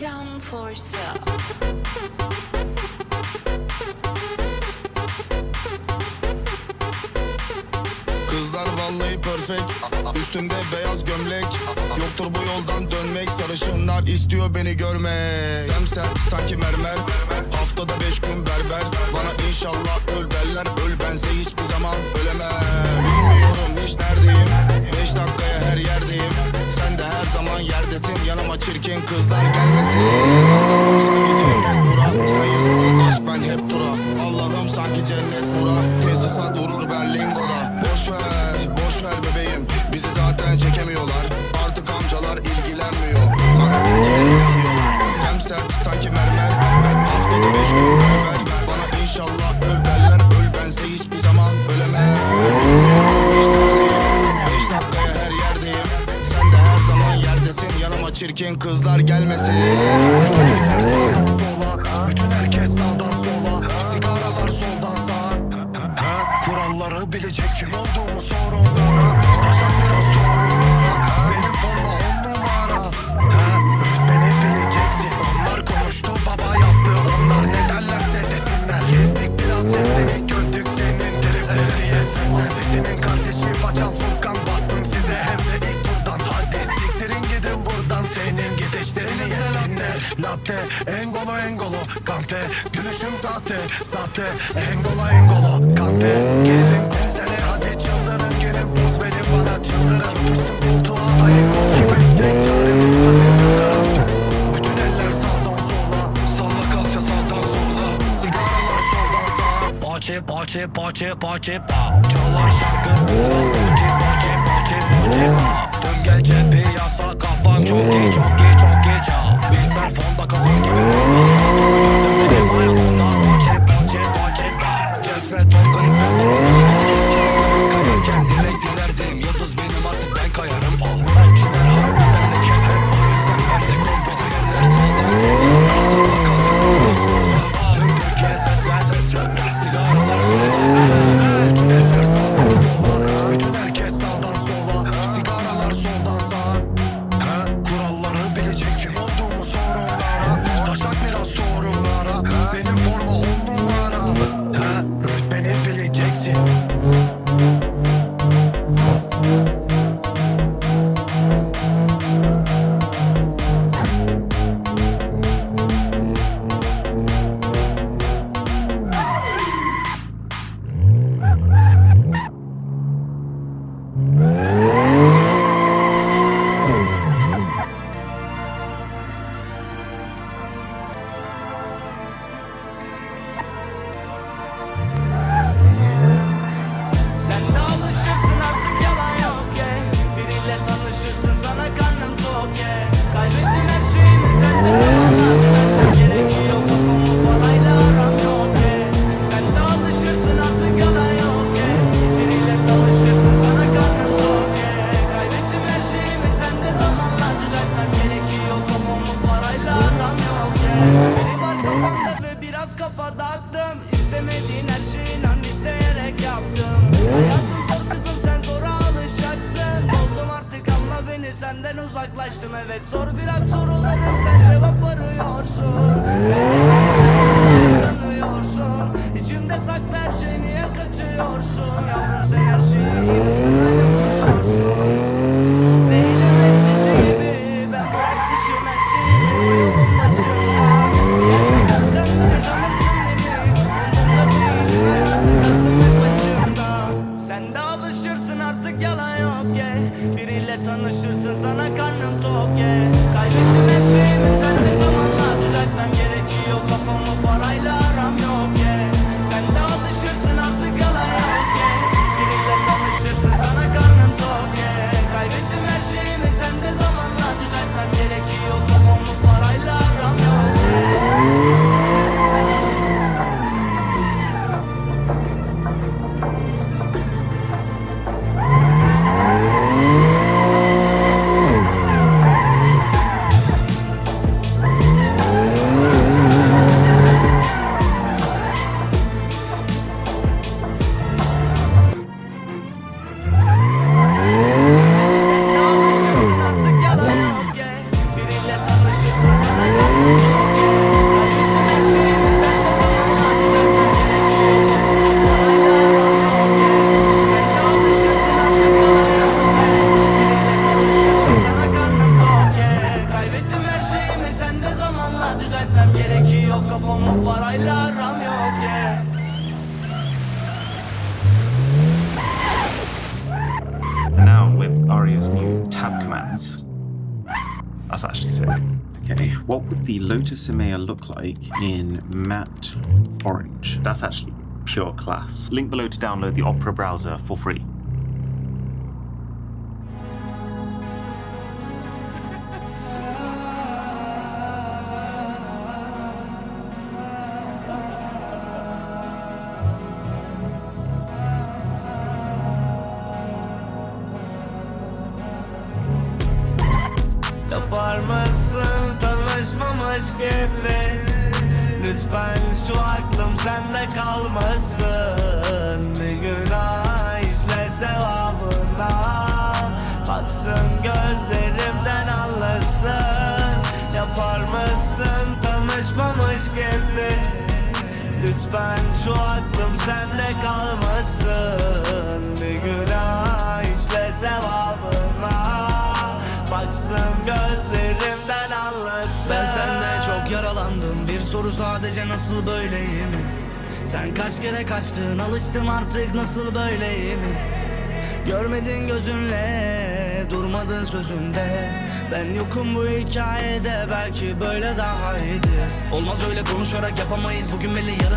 Down for Kızlar vallahi perfect. Üstümde beyaz gömlek. Yoktur bu yoldan dönmek. Sarışınlar istiyor beni görmek. Semser sanki mermer. Haftada beş gün berber. Bana inşallah öl derler. Öl bense hiçbir zaman ölemem. Bilmiyorum hiç neredeyim. Beş dakikaya her gelsin Yanıma çirkin kızlar gelmesin. Kızlar gelmesin. Bütün sağdan sola Bütün herkes sağdan sola. Sigaralar soldan sağa. Kuralları bilecek. Kim olduğumu sor Engolo Kante Gülüşüm sahte sahte Engolo Engolo Kante. Gelin konsere hadi çıldırın gelin poz verin bana çıldırın. Düştüm koltuğa Ali Koç gibi. Tek çarem olsa siz Bütün eller sağdan sola Salla kalça sağdan sola. Sigaralar soldan sağa. Paçe paçe paçe paçe pa. Çalar şarkı vurma Paçe paçe paçe paçe pa. Dön gel cepheye yasa kafam çok iyi çok iyi çok iyi çal. Miktar fonda kafam gibi. profesor. biriyle tanışırsın sana karnım tok yeah. Kaybettim her şeyimi sen de zamanla düzeltmem gerekiyor kafamı düzeltmem gerekiyor Kafamı parayla aram yok yeah And now with Aria's new tab commands. That's actually sick. Okay, what would the Lotus Emea look like in matte orange? That's actually pure class. Link below to download the Opera browser for free. Yapar mısın? Tanışmamış gibi Lütfen şu aklım sende kalmasın. Bir günah işle sevabına Baksın gözlerimden anlasın. Yapar mısın? Tanışmamış gibi Lütfen şu aklım sende kalmasın. Bir günah işle sevabına soru sadece nasıl böyleyim? Sen kaç kere kaçtın alıştım artık nasıl böyleyim? Görmedin gözünle durmadın sözünde. Ben yokum bu hikayede belki böyle daha iyiydi. Olmaz öyle konuşarak yapamayız bugün belli yarın